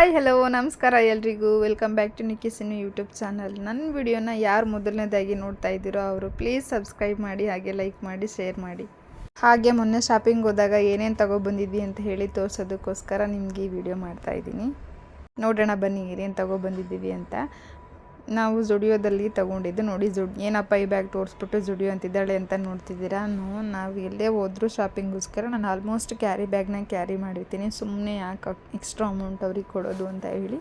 Hi hello ನಮಸ್ಕಾರ ಎಲ್ರಿಗೂ. Welcome back to ನಿಕ್ಕಿಸಿನ ಯೂಟ್ಯೂಬ್ ಚಾನಲ್ ನನ್ನ ವಿಡಿಯೋನ ಯಾರು ಮೊದಲನೇದಾಗಿ ನೋಡ್ತಾ ಇದ್ದೀರೋ ಅವರು ಪ್ಲೀಸ್ ಸಬ್ಸ್ಕ್ರೈಬ್ ಮಾಡಿ, ಹಾಗೆ ಲೈಕ್ ಮಾಡಿ ಶೇರ್ ಮಾಡಿ. ಹಾಗೆ ಮೊನ್ನೆ ಶಾಪಿಂಗ್ ಹೋದಾಗ ಏನೇನು ತಗೊಬಂದಿದ್ವಿ ಅಂತ ಹೇಳಿ ತೋರಿಸೋದಕ್ಕೋಸ್ಕರ ನಿಮಗೆ ಈ ವಿಡಿಯೋ ಮಾಡ್ತಾ ಇದ್ದೀನಿ. ನೋಡೋಣ ಬನ್ನಿ ಏನೇನು ತಗೊಬಂದಿದ್ದೀವಿ ಅಂತ. ನಾವು ಜುಡಿಯೋದಲ್ಲಿ ತಗೊಂಡಿದ್ದು ನೋಡಿ ಜುಡ್ ಏನಪ್ಪ ಈ ಬ್ಯಾಗ್ ತೋರಿಸ್ಬಿಟ್ಟು ಜುಡಿಯೋ ಅಂತಿದ್ದಾಳೆ ಅಂತ ನೋಡ್ತಿದ್ದೀರಾ? ನೋ, ನಾವು ಎಲ್ಲೇ ಹೋದರೂ ಶಾಪಿಂಗ್ಗೋಸ್ಕರ ನಾನು ಆಲ್ಮೋಸ್ಟ್ ಕ್ಯಾರಿ ಬ್ಯಾಗ್ನ ಕ್ಯಾರಿ ಮಾಡಿರ್ತೀನಿ. ಸುಮ್ಮನೆ ಯಾಕೆ ಎಕ್ಸ್ಟ್ರಾ ಅಮೌಂಟ್ ಅವ್ರಿಗೆ ಕೊಡೋದು ಅಂತ ಹೇಳಿ.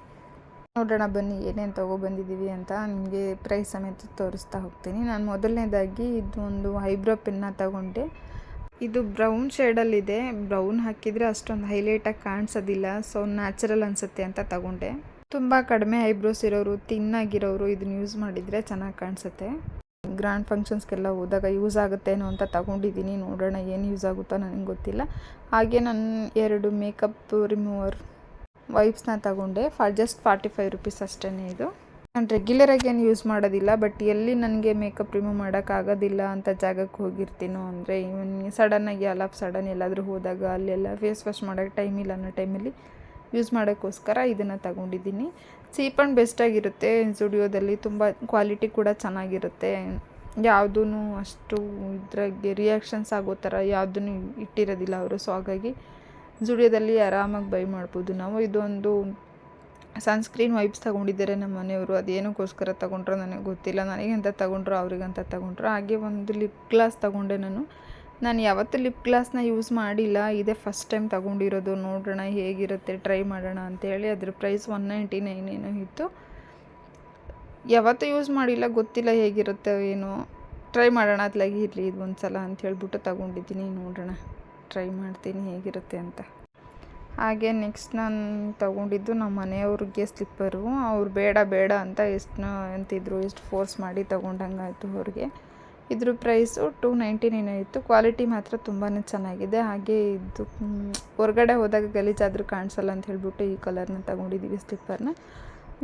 ನೋಡೋಣ ಬನ್ನಿ, ಏನೇನು ತೊಗೊಬಂದಿದ್ದೀವಿ ಅಂತ ನಿಮಗೆ ಪ್ರೈಸ್ ಸಮೇತ ತೋರಿಸ್ತಾ ಹೋಗ್ತೀನಿ. ನಾನು ಮೊದಲನೇದಾಗಿ ಇದು ಒಂದು ಐಬ್ರೋ ಪೆನ್ನ ತಗೊಂಡೆ. ಇದು ಬ್ರೌನ್ ಶೇಡಲ್ಲಿದೆ ಬ್ರೌನ್ ಹಾಕಿದರೆ ಅಷ್ಟೊಂದು ಹೈಲೈಟಾಗಿ ಕಾಣಿಸೋದಿಲ್ಲ. ಸೊ ನ್ಯಾಚುರಲ್ ಅನಿಸುತ್ತೆ ಅಂತ ತಗೊಂಡೆ. ತುಂಬ ಕಡಿಮೆ ಐಬ್ರೋಸ್ ಇರೋರು, ತಿನ್ನಾಗಿರೋರು ಇದನ್ನ ಯೂಸ್ ಮಾಡಿದರೆ ಚೆನ್ನಾಗಿ ಕಾಣಿಸುತ್ತೆ. ಗ್ರ್ಯಾಂಡ್ ಫಂಕ್ಷನ್ಸ್ಗೆಲ್ಲ ಹೋದಾಗ ಯೂಸ್ ಆಗುತ್ತೇನೋ ಅಂತ ತಗೊಂಡಿದ್ದೀನಿ. ನೋಡೋಣ ಏನು ಯೂಸ್ ಆಗುತ್ತೋ ನನಗೆ ಗೊತ್ತಿಲ್ಲ. ಹಾಗೆ ನಾನು ಎರಡು ಮೇಕಪ್ ರಿಮೂವರ್ ವೈಪ್ಸ್ನ ತಗೊಂಡೆ. ಫಾ ಜಸ್ಟ್ ಫಾರ್ಟಿ ಫೈವ್ ರುಪೀಸ್ ಅಷ್ಟೇ ಇದು. ನಾನು ರೆಗ್ಯುಲರಾಗಿ ಏನು ಯೂಸ್ ಮಾಡೋದಿಲ್ಲ ಬಟ್ ಎಲ್ಲಿ ನನಗೆ ಮೇಕಪ್ ರಿಮೂವ್ ಮಾಡೋಕ್ಕಾಗೋದಿಲ್ಲ ಅಂತ ಜಾಗಕ್ಕೆ ಹೋಗಿರ್ತೀನೋ ಅಂದರೆ ಇವನ್ ಸಡನ್ನಾಗಿ ಅಲ್ಲ ಸಡನ್ ಎಲ್ಲಾದರೂ ಹೋದಾಗ ಅಲ್ಲೆಲ್ಲ ಫೇಸ್ ವಾಶ್ ಮಾಡೋಕ್ಕೆ ಟೈಮ್ ಇಲ್ಲ ಅನ್ನೋ ಟೈಮಲ್ಲಿ ಯೂಸ್ ಮಾಡೋಕ್ಕೋಸ್ಕರ ಇದನ್ನು ತಗೊಂಡಿದ್ದೀನಿ. ಚೀಪ್ ಆ್ಯಂಡ್ ಬೆಸ್ಟಾಗಿರುತ್ತೆ ಜುಡಿಯೋದಲ್ಲಿ ತುಂಬ ಕ್ವಾಲಿಟಿ ಕೂಡ ಚೆನ್ನಾಗಿರುತ್ತೆ. ಯಾವುದೂ ಅಷ್ಟು ಇದ್ರಾಗೆ ರಿಯಾಕ್ಷನ್ಸ್ ಆಗೋ ಥರ ಯಾವುದೂ ಇಟ್ಟಿರೋದಿಲ್ಲ ಅವರು ಸೊ ಹಾಗಾಗಿ ಜುಡಿಯೋದಲ್ಲಿ ಆರಾಮಾಗಿ ಬೈ ಮಾಡ್ಬೋದು ನಾವು. ಇದೊಂದು ಸನ್ಸ್ಕ್ರೀನ್ ವೈಪ್ಸ್ ತೊಗೊಂಡಿದ್ದಾರೆ ನಮ್ಮ ಮನೆಯವರು, ಅದೇನಕ್ಕೋಸ್ಕರ ತೊಗೊಂಡ್ರೋ ನನಗೆ ಗೊತ್ತಿಲ್ಲ. ನನಗೆ ಅಂತ ತೊಗೊಂಡ್ರು ಅವ್ರಿಗಂತ ತೊಗೊಂಡ್ರು. ಹಾಗೆ ಒಂದು ಲಿಪ್ ಗ್ಲಾಸ್ ತೊಗೊಂಡೆ ನಾನು. ನಾನು ಯಾವತ್ತೂ ಲಿಪ್ ಗ್ಲಾಸ್ನ ಯೂಸ್ ಮಾಡಿಲ್ಲ. ಇದೇ ಫಸ್ಟ್ ಟೈಮ್ ತಗೊಂಡಿರೋದು. ನೋಡೋಣ ಹೇಗಿರುತ್ತೆ ಟ್ರೈ ಮಾಡೋಣ ಅಂತೇಳಿ ಅದ್ರ ಪ್ರೈಸ್ ಒನ್ ನೈಂಟಿ ನೈನ್ ಏನೋ ಇತ್ತು. ಯಾವತ್ತೂ ಯೂಸ್ ಮಾಡಿಲ್ಲ. ಗೊತ್ತಿಲ್ಲ ಹೇಗಿರುತ್ತೆ ಏನೋ. ಟ್ರೈ ಮಾಡೋಣ ಅತ್ಲಾಗಿ ಇರಲಿ, ಇದು ಒಂದು ಸಲ ಅಂತ ಹೇಳ್ಬಿಟ್ಟು ತಗೊಂಡಿದ್ದೀನಿ. ನೋಡೋಣ ಟ್ರೈ ಮಾಡ್ತೀನಿ ಹೇಗಿರುತ್ತೆ ಅಂತ. ಹಾಗೆ ನೆಕ್ಸ್ಟ್ ನಾನು ತೊಗೊಂಡಿದ್ದು ನಮ್ಮ ಮನೆಯವ್ರಿಗೆ ಸ್ಲಿಪ್ಪರು ಅವ್ರು ಬೇಡ ಬೇಡ ಅಂತ ಎಷ್ಟು ಅಂತಿದ್ರು, ಎಷ್ಟು ಫೋರ್ಸ್ ಮಾಡಿ ತೊಗೊಂಡಂಗಾಯಿತು ಅವ್ರಿಗೆ. ಇದ್ರ ಪ್ರೈಸು ಟೂ ನೈಂಟಿ ನೈನ್ ಇತ್ತು. ಕ್ವಾಲಿಟಿ ಮಾತ್ರ ತುಂಬಾ ಚೆನ್ನಾಗಿದೆ. ಹಾಗೆ ಇದು ಹೊರಗಡೆ ಹೋದಾಗ ಗಲೀಜಾದರೂ ಕಾಣಿಸಲ್ಲ ಅಂತ ಹೇಳ್ಬಿಟ್ಟು ಈ ಕಲರ್ನ ತಗೊಂಡಿದ್ದೀವಿ ಸ್ಲಿಪ್ಪರ್ನ.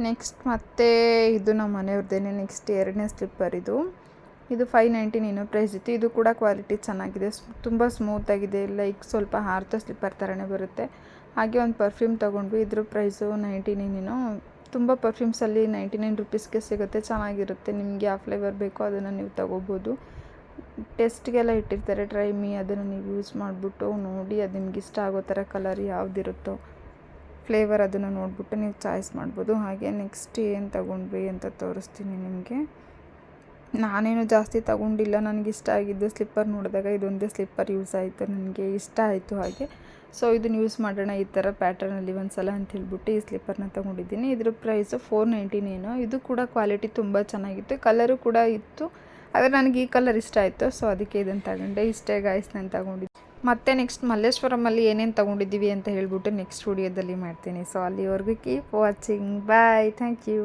ನೆಕ್ಸ್ಟ್ ಮತ್ತೆ ಇದು ನಮ್ಮ ಮನೆಯವ್ರದ್ದೇನೆ ನೆಕ್ಸ್ಟ್ ಎರಡನೇ ಸ್ಲಿಪ್ಪರ್ ಇದು. ಇದು ಫೈವ್ ನೈಂಟಿ ನೈನು ಪ್ರೈಸ್ ಇತ್ತು. ಇದು ಕೂಡ ಕ್ವಾಲಿಟಿ ಚೆನ್ನಾಗಿದೆ. ತುಂಬ ಸ್ಮೂತಾಗಿದೆ ಲೈಕ್ ಸ್ವಲ್ಪ ಹಾರ್ತ ಸ್ಲಿಪ್ಪರ್ ಥರನೇ ಬರುತ್ತೆ. ಹಾಗೆ ಒಂದು ಪರ್ಫ್ಯೂಮ್ ತೊಗೊಂಡ್ವಿ. ಇದ್ರ ಪ್ರೈಸು ನೈಂಟಿ ನೈನೇನೋ ತುಂಬ ಪರ್ಫ್ಯೂಮ್ಸಲ್ಲಿ ನೈಂಟಿ ನೈನ್ ರುಪೀಸ್ಗೆ ಸಿಗುತ್ತೆ. ಚೆನ್ನಾಗಿರುತ್ತೆ. ನಿಮಗೆ ಯಾವ ಫ್ಲೇವರ್ ಬೇಕೋ ಅದನ್ನು ನೀವು ತಗೋಬೋದು. ಟೆಸ್ಟ್ಗೆಲ್ಲ ಇಟ್ಟಿರ್ತಾರೆ. ಟ್ರೈ ಮೀ ಅದನ್ನು ನೀವು ಯೂಸ್ ಮಾಡಿಬಿಟ್ಟು ನೋಡಿ, ಅದು ನಿಮ್ಗೆ ಇಷ್ಟ ಆಗೋ ಥರ ಕಲರ್ ಯಾವುದಿರುತ್ತೋ ಫ್ಲೇವರ್ ಅದನ್ನು ನೋಡಿಬಿಟ್ಟು ನೀವು ಚಾಯ್ಸ್ ಮಾಡ್ಬೋದು. ಹಾಗೆ ನೆಕ್ಸ್ಟ್ ಏನು ತಗೊಂಡ್ವಿ ಅಂತ ತೋರಿಸ್ತೀನಿ ನಿಮಗೆ. ನಾನೇನು ಜಾಸ್ತಿ ತಗೊಂಡಿಲ್ಲ. ನನಗೆ ಇಷ್ಟ ಆಗಿದ್ದು ಸ್ಲಿಪ್ಪರ್ ನೋಡಿದಾಗ ಇದೊಂದೇ ಸ್ಲಿಪ್ಪರ್ ಯೂಸ್ ಆಯಿತು. ನನಗೆ ಇಷ್ಟ ಆಯಿತು ಹಾಗೆ. ಸೊ ಇದನ್ನು ಯೂಸ್ ಮಾಡೋಣ ಈ ಥರ ಪ್ಯಾಟರ್ನಲ್ಲಿ ಒಂದು ಸಲ ಅಂತ ಹೇಳ್ಬಿಟ್ಟು ಈ ಸ್ಲಿಪ್ಪರ್ನ ತೊಗೊಂಡಿದ್ದೀನಿ. ಇದ್ರ ಪ್ರೈಸು ಫೋರ್ ನೈಂಟಿನೇನು ಇದು ಕೂಡ ಕ್ವಾಲಿಟಿ ತುಂಬ ಚೆನ್ನಾಗಿತ್ತು. ಕಲರು ಕೂಡ ಇತ್ತು. ಆದರೆ ನನಗೆ ಈ ಕಲರ್ ಇಷ್ಟ ಆಯಿತು. ಸೊ ಅದಕ್ಕೆ ಇದನ್ನು ತಗೊಂಡೆ. ಇಷ್ಟೇ ಗಾಯ್ಸ್ ನಾನು ತಗೊಂಡಿದ್ದೆ. ಮತ್ತೆ ನೆಕ್ಸ್ಟ್ ಮಲ್ಲೇಶ್ವರಮಲ್ಲಿ ಏನೇನು ತೊಗೊಂಡಿದ್ದೀವಿ ಅಂತ ಹೇಳ್ಬಿಟ್ಟು ನೆಕ್ಸ್ಟ್ ಸ್ಟುಡಿಯೋದಲ್ಲಿ ಮಾಡ್ತೀನಿ. ಸೊ ಅಲ್ಲಿವರೆಗೂ keep watching bye thank you